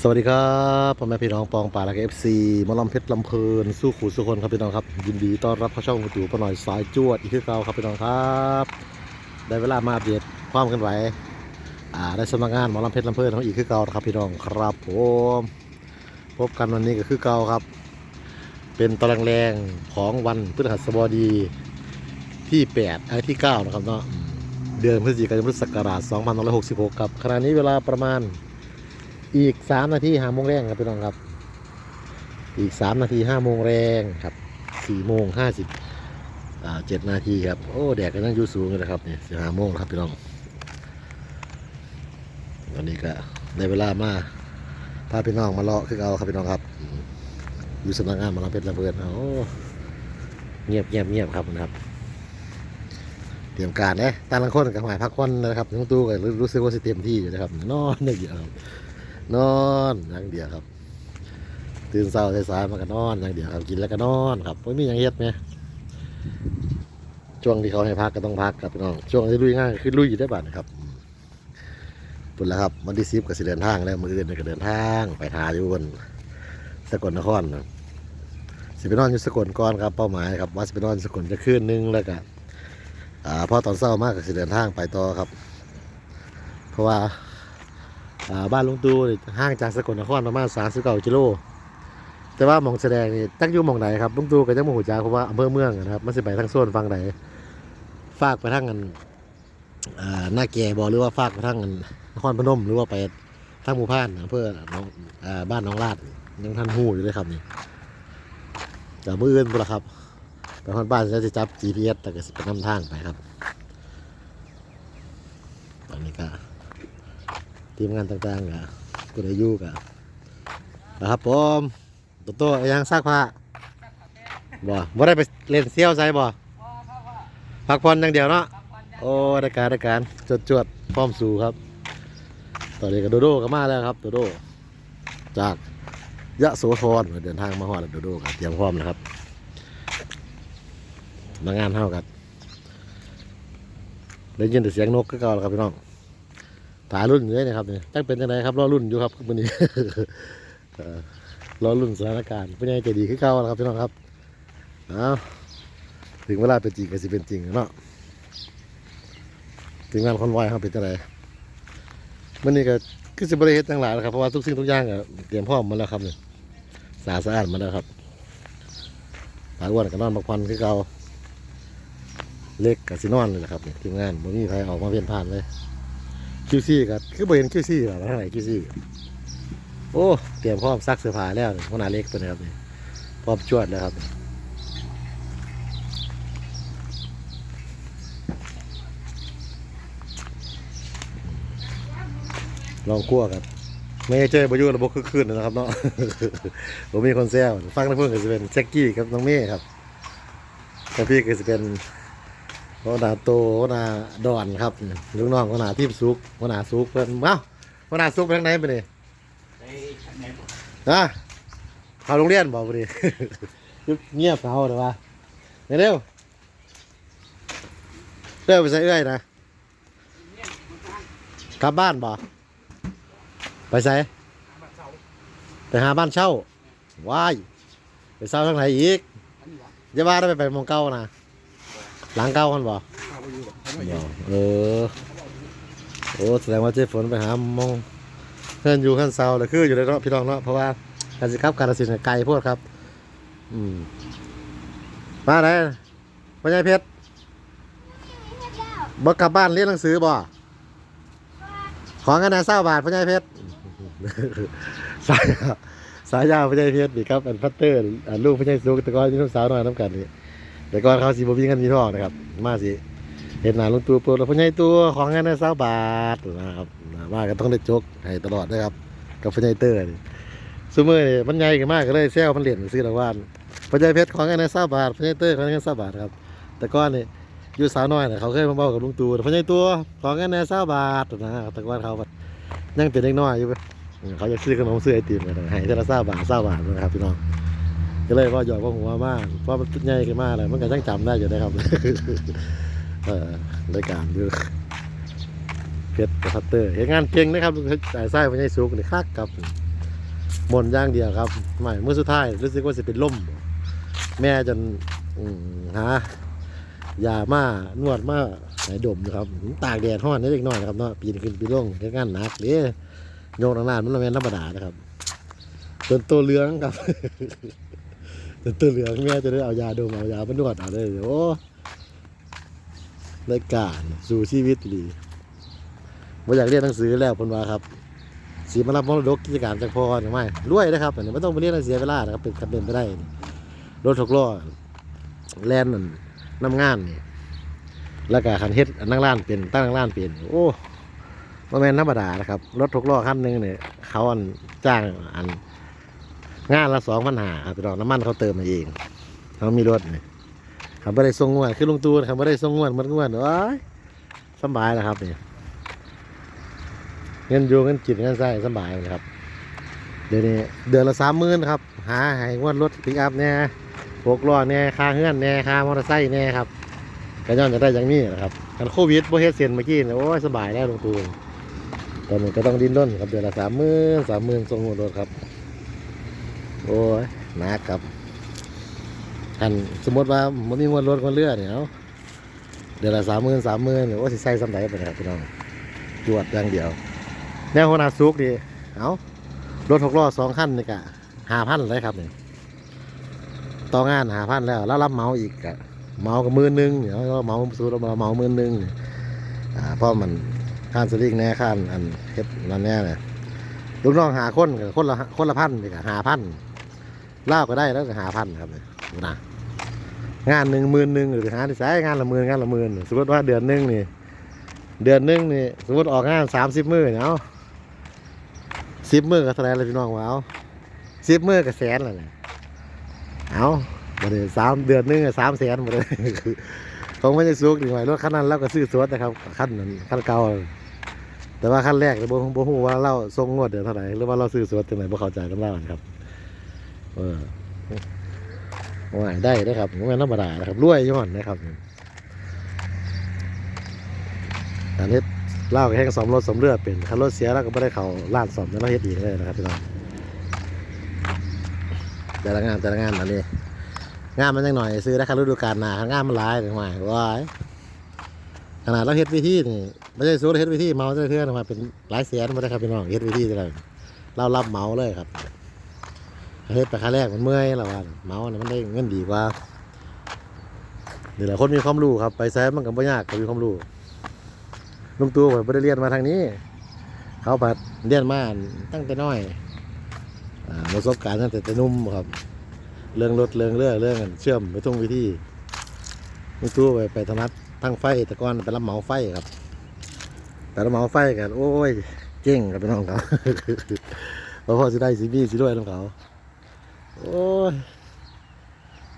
สวัสดีครับพ่อแม่พี่น้องปองป่าและเอฟซีมอลำเพชรลำเพลินสู้ขู่สู้คนครับพี่น้องครับ ยินดีต้อนรับเข้าช่องคุณตู่ป้าหน่อยสายจวดอีกคือเก่าครับพี่น้องครับ ได้เวลามาอัปเดตความเคลื่อนไหวอ่าได้สมัครงานมอลำเพชรลำเพลินของอีกคือเก่าครับพี่น้องครับผมพบกันวันนี้ก็คือเก่าครับ เป็นตารางแรงของวันพฤหัสบดีที่8ไอ้ที่9นะครับเนาะเดือนพฤศจิกายนพุทธศักราช2566ครับขณะนี้เวลาประมาณ อีกสามนาทีห้าโมงแรงครับพี่น้องครับ อีกสามนาทีห้าโมงแรงครับสี่โมงห้าสิบเจ็ดนาทีครับ โอ้แดดก็ยังอยู่สูงเลยนะครับนี่สี่ห้าโมงครับพี่น้องตอนนี้ก็ได้เวลามาพาพี่น้องมาเลาะคือเอาครับพี่น้องครับอยู่สำนักงานมาลำเพชรลำเพลินโอ้เงียบเงียบเงียบครับนะครับ เตรียมการนี่ยตาลังคนกับหมายพักคนนะครับทั้งตู้ก็รู้สึกว่าสิเต็มที่อยู่นะครับนอนเยอะ นอนอย่างเดียวครับ ตื่นเช้าสายๆมาก็นอนอย่างเดียวครับกินแล้วก็นอนครับไม่มีอย่างเฮ็ดไหมช่วงที่เขาให้พักก็ต้องพักครับพี่น้องช่วงที่ลุยง่านก็คือลุยอยู่ได้บ้านะครับปุ่นแล้วครับวันที่สิบก็สิเดินทางแล้วมืออื่นก็เดินทางไปทาอยู่บนสกลนครนะสิไปนอนอยู่สกลก่อนครับเป้าหมายครับว่าสิไปนอนสกลจะคืนนึงแล้วก็อ่าพอตอนเช้ามากก็สิเดินทางไปต่อครับ เพราะว่า บ้านลุงตูห่างจากสกลนครประมาณ39กิโลแต่ว่าหมองแสดงนี่ตั้งอยู่หมองไหนครับลุงตูก็จะมาหูจาเพราะว่าอำเภอเมืองนะครับมันสิไปทางโซนฝั่งไหนฝากไปทางกันหน้าแก่บอหรือว่าฝากไปทางกันนครพนมหรือว่าไปทางหมู่บ้านอำเภอน้องบ้านน้องลาดยังทันหูอยู่เลยครับนี่แต่มืออื่นพุ่นละครับไปฮอนบ้านจะจับ GPS แต่ก็สิเป็นนำทางไปครับ ตอนนี้ก็ ทีมงานต่างๆกะกุไดอยูกะนะครับผมโตโตยังซักผ้าบ่บ่ได้ไปเล่นเซี่ยวไซบ่พักผ่อนอย่างเดียวเนาะโอ้ได้การได้การจวดจวดๆพร้อมสู่ครับ ตอนนี้ก็โดโดก็มาแล้วครับโดโด จากยะโสธรเดินทางมาฮอดโดโดก็เตรียมพร้อมแล้วครับมางานเท่ากันได้ยินแต่เสียงนกก็เก่าแล้วครับพี่น้อง ตารุ่นอยู่เลยนะครับเนี่ยตั้งเป็นยังไงครับรอรุ่นอยู่ครับวันนี้เอ่อรอรุ่นสถานการณ์เป็นยังไงใจดีขึ้นเก่าแล้วครับพี่น้องครับเอาถึงเวลาเป็นจริงก็สิเป็นจริงเนาะถึงงานคอนไวครับเป็นยังไงวันนี้ก็คือสิบริเหตุต่างหลายนะครับเพราะว่าทุกสิ่งทุกอย่างเตรียมพร้อมมาแล้วครับเนี่ยสะอาดสะอาดมาแล้วครับตาอ้วนก็นอนพักผ่อนคือเก่าเล็กกับสินอนเลยนะครับทีมงานบ่มีใครออกมาเพียนผ่านเลย คิวซี่ก็คือบ่เห็นคิวซี่หรอกทาไหนคิวซี่โอ้เตรียมพร้อมซักเสื้อผ้าแล้วนี่หัวหน้าเล็กตัวนี้ครับนี่พร้อมจวดแล้วครับลองคั่วกันไม่ให้เจอบอยูระบบคือคืนนะครับเนาะผมมีคนแซวฟังนะเพื่อนก็จะเป็นแจ็คกี้ครับน้องเม่ครับแต่พี่ก็จะเป็น หัวหน้าโตหัวหน้าดอนครับลูกน้องหัวหน้าทีมซุกหัวหน้าซุกเพิ่นเอ้าหัวหน้าซุกไปทางไหนไปนี่นะเข้าโรงเรียนบอกไปดิเงียบเขาเดี๋ยวว่าเร็วเร็วไปใส่เอื้อยนะกลับบ้านบ่ไปใส่ไปหาบ้านเช่าว้ายไปเช่าทางไหนอีกอย่าว่าได้ไปไปหมองเก้านะ หลังเก้าคนบ่เออ โอ้แสดงว่าเจ๊ฝนไปหามองเพื่อนอยู่ขั้นเซาเลยคืออยู่ในเนาะพี่น้องเนาะเพราะว่าการสิครับการสินไกลพวดครับ อืมมาไหนพ่อใหญ่เพชรบ่กลับบ้านเรียนหนังสือบ่ของกันนะเศร้าบาทพ่อใหญ่เพชรสายสายยาวพ่อใหญ่เพชรนี่ครับอันพัตเตอร์ลูกพ่อใหญ่สุกต่ก่อนที่ลูกสาวน้อยน้ำกันนี่ แต่ก่อนเขาสีบ่มีเงินมีทองนะครับ มาสิเห็นหนาลุงตู่ปุ๊บแล้วพ่อใหญ่ตัวของงานได้สาบาทนะครับมาก็ต้องได้จกให้ตลอดนะครับ กับพ่อใหญ่เตอร์นี่ซูเมอร์นี่มันใหญ่กันมากก็เลยแซวมันเหรียญซื้อรางวัลพ่อใหญ่เพชรของงานได้สาบาทพ่อใหญ่เตอร์ของงานได้สาบาทครับ แต่ก่อนนี่อยู่สาวน้อยเนี่ยเขาเคยมาบอกกับลุงตู่พ่อใหญ่ตัวของงานได้สาบาทนะครับแต่ก่อนเขายังเป็นเด็กน้อยอยู่เขาจะซื้อขนมซื้อไอติมกันให้เท่าละสาบาทสาบาทนะครับพี่น้อง ก็เลยว่าหยอกว่าหัวมากเพราะมันใหญ่ขึ้นมากเลยมันก็ยังจำได้อยู่นะครับเอ่อรายการดูเพชรกับพัตเตอร์เห็นงานเก่งนะครับสายไส้ไม่ใช่สุกนี่คักครับมนย่างเดียวครับไม่เมื่อสุดท้ายรู้สึกว่าจะเป็นล่ม แม่จนอืมหายามานวดมาไหนดมนะครับตากแดดห้อนนิดเล็กน้อยนะครับเนาะปีนขึ้นปีนลงแค่งานหนักเด้โยกนานๆมันละแม่นธรรมดานะครับจนตัวเลืองครับ จนตัวเหลืองแม่จะได้เอายาดมเอายามานวดเอาเลยโอ้รายการสู่ชีวิตดีว่าอยากเรียนหนังสือแล้วพนวาครับสีมารับมรดกกิจการจากพ่อหรือไม่รวยนะครับอันนี้ไม่ต้องไปเรียนเสียเวลานะครับเป็นคำเป็นไปได้รถหกล้อแลนนั่นน้ำงานนี่แล้วก็คันเฮ็ดนั่งร้านเป็นตั้งนั่งร้านเป็นโอ้บ่แม่นธรรมดานะครับรถหกล้อคันหนึ่งเนี่ยเขาอันจ้างอัน งานละสองพันหาครับพี่น้องน้ำมันเขาเติมมาเองเขามีรถนี่เขาไม่ได้ส่งงวดคือลุงตูนเขาไม่ได้ส่งงวดมันงวดโอ้ยสบายนะครับเนี่ยเงินอยู่เงินกินเงินใช้สบายเลยครับเดี๋ยวนี้เดือนละสามหมื่นครับ หาให้งวดรถปิกอัพเนี่ยหกล้อเนี่ยค่าเฮือนเนี่ยค่ามอเตอร์ไซค์เนี่ยครับก็ย้อนจะได้อย่างนี้นะครับกันโควิดโบเฮดเซียนเมื่อกี้เนี่ยโอ้ยสบายแล้วลงทุนตอนนี้ก็ต้องดิ้นรนครับเดือนละสามหมื่นสามหมื่นส่งงวดรถครับ โอ้ยหนักครับอันสมมติว่ามันมีงวดรถงวดเรือเนี่ยเอาเดือนละสามหมื่นสามหมื่นเนี่ยโอ้สิใส่สำไหนไปนะครับพี่น้องจวดอย่างเดียว แนวหัวหน้าซุกดีเอารถหกล้อสองคันนี่กะหาพันเลยครับเนี่ยต่องานหาพันแล้ว แล้วรับเมาอีกกะเมากับมือนึงเดี๋ยวเราเมาสูตรเราเมามือนึงนี่อ่าเพราะมันข้านสลิงแน่ข้านอันเฮ็ดนั่นแน่เลยลูกน้องหาคนกับคนละคนละพันนี่กะหาพัน เล่าก็ได้แล้วหาพันครับนะงานหนึ่งหมื่นหนึ่งหรือหาที่ใช้งานละหมื่นงานละหมื่นสมมติว่าเดือนหนึ่งนี่ เดือนหนึ่งนี่สมมติออกงานสามสิบมือเนี่ยเอาสิบมือก็เท่าไรเลยพี่น้องว่าเอาสิบมือก็แสนเลยเอาบ่ได้สามเดือนหนึงสามแสนหมดเลยของมันจะสุกดีหน่อยรถคันนั้นเราก็ซื้อสวดนะครับคันนั้นคันเก่าแต่ว่าคันแรกเนี่ยบ่บ่ฮู้ว่าเราส่งงวดเดือนเท่าไหร่หรือว่าเราซื้อสวดจังไหนบ่เข้าใจกันแล้วครับ เออว่าได้ได้อครับบ่แม่นธรรมดานะครับรวยยู่หั่นนะครับอันนี้เล่าแห้งสมรถสมเรือดเป็นคันรถเสียแล้วก็ไม่ได้เขาล้านสมแล้วเราเฮ็ดอีกเลยนะครับพี่น้องแต่ละงานแต่ละงานอันนี้งานมันยังหน่อยซื้อได้คันฤดูกาลหนางานมันหลายถึงมาว้ายขนาดเราเฮ็ดวิธีนี่ไม่ใช่สู้เราเฮ็ดวิธีเมาได้เทื่อนมาเป็นหลายแสนมาได้ครับพี่น้องเฮ็ดวิธีอะไรเรารับเมาเลยครับ เฮ็ดไปครั้งแรกมันเมื่อยแล้วว่าเมาเนี่ยมันได้เงินดีกว่าเดี๋ยวละคนมีความรู้ครับ ไปแซมมันก็บ่ยากก็มีความรู้ลุงตู่ผมได้เรียนมาทางนี้ เขาปัดเรียนมาตั้งแต่น้อยอาประสบการณ์ตั้งแต่แต่นุ่มครับ เรื่องรถเรื่องเรื่อเรื่องเชื่อมไปทุ่งวิธีลุงตู่ไปไปธนัดทั้งไฟต่ก่อนไปรับเหมาไฟครับ แต่รับเหมาไฟกันโอ้ยเจ๊งกับพี่น้องเขาเพราะพ่อสิได้สีบีสิด้วยน้องเขา โอ้ย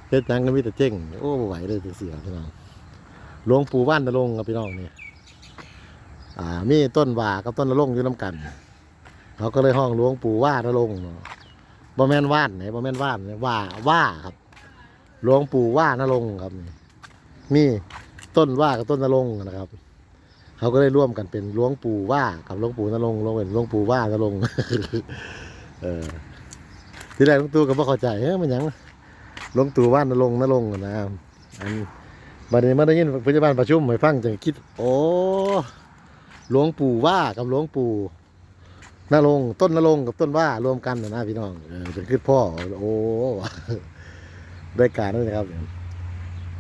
เฮ็ดหยังก็มีแต่เจ๊งโอ้บ่ไหวเลยจังซี่ครับพี่น้องหลวงปู่บ้านนรงค์ครับพี่น้องเนี่ยอ่ามีต้นว่ากับต้นละลงอยู่น้ำกันเขาก็เลยห้องหลวงปู่ว่าละลงเนาะบ่แม่นว่านไหนบ่แม่นว่านเนี่ยว่าว่าครับหลวงปู่ว่านะลงค์ครับนี่มีต้นว่ากับต้นนรงค์นะครับ เขาก็เลยร่วมกันเป็นหลวงปู่ว่ากับหลวงปู่นรงค์รวมเป็นหลวงปู่ว่านรงค์เออ ที่แรกลวงตู่ก็บ่เข้าใจเฮ้ยมันหยังลงตู่ว่านรงค์นรงค์นะครับอันบัดนี้มาได้ยินพยาบาลประชุมให้ฟังจึงคิด โอ้หลวงปู่ว่ากับหลวงปู่นรงค์ต้นนรงค์กับต้นว่ารวมกันนะนะพี่น้องเออเป็นคือพ่อ โอ้ได้การนั่นนะครับ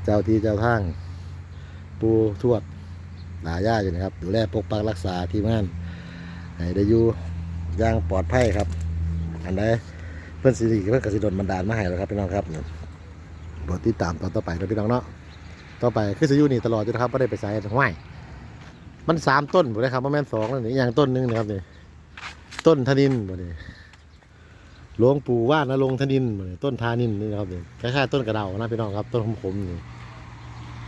เจ้าที่เจ้าทาง ปูทวดหลาย่าอยู่นะครับ ดูแลปกปักรักษาที่มงานให้ได้อยู่อย่างปลอดภัยครับ อันใด เพื่อนสิริเพื่อนกสิดลบันดาลมาให้แล้วครับพี่น้องครับโปรดติดตามตอนต่อไปนะพี่น้องเนาะต่อไปคือสิยู่นี่ตลอดอยู่นะครับไม่ได้ไปใส่ห้วยมันสามต้นหมดเลยครับว่าแม่นสองแล้วนี่อย่างต้นหนึงนะครับนี่ต้นทนินหมดเลยหลวงปู่ว่านรงค์ทนินหมดเลยต้นทานินนี่นะครับนี่คล้ายๆต้นกระเดานะพี่น้องครับ ต้นขมๆนี่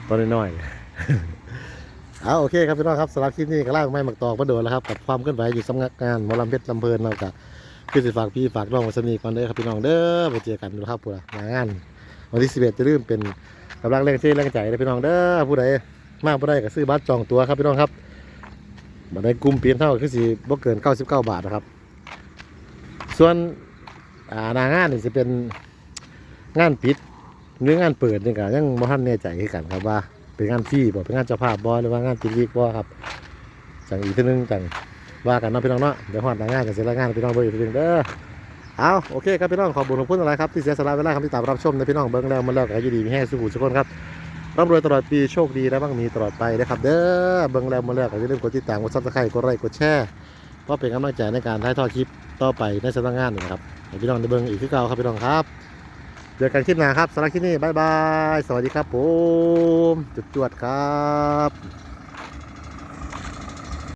ต้นน้อยๆเอาโอเคครับพี่น้องครับสำหรับคลิปนี้ก็ล่าไม่หมักตอกมาโดนแล้วครับกับความเคลื่อนไหวอยู่สำนักงานมอลำเพชรลำเพลินเรากับ พี่สิฝากพี่ฝากน้องวัสนีก่อนเด้อครับพี่น้องเด้อไปเจอกันนะครับผู้ละมางาน วันที่สิบเอ็ดจะลืมเป็นกำลังแรงเชื่อแรงใจเลยพี่น้องเด้อผู้ใดมากบ่ได้ก็ซื้อบัตรจองตัวครับพี่น้องครับบัตรในกลุ่มเปลี่ยนเท่าคือสิบ่เกิน99บเก้าบาทนะครับ ส่วนอ่านางานนี่จะเป็นงานปิดหรืองานเปิดนี่ก็ยังบ่ทันแน่ใจกันครับว่าเป็นงานฟรีบ่เป็นงานเจ้าภาพบ่หรือว่างานปิดวีกบ่ครับจังอีกทีนึงจัง ว่ากันเนาะพี่น้องเนาะเดี๋ยวฮอดงานกันเสิรายงานพี่น้องเบิ่งอีกทีนึงเด้อเอาโอเคครับพี่น้องขอบคุณขอบคุณอะไรครับที่เสียสละเวลาครับที่ตามรับชมนะพี่น้องเบิ่งแล้วมันแล้วก็อยู่ดีมีแห้งสุขุสุขคนครับร่ำรวยตลอดปีโชคดีและมั่งมีตลอดไปนะครับเด้อเบิ่งแล้วมันแล้วก็อย่าลืมกดติดตามกด Subscribe กดไลค์กดแชร์เพื่อเป็นกำลังใจในการถ่ายทอดคลิปต่อไปในสำนักงานนะครับพี่น้องได้เบิ่งอีกคือเก่าครับพี่น้องครับเจอกันคลิปหน้าครับสำหรับคลิปนี้บายบาย สวัสดีครับผม จุดจวดครับ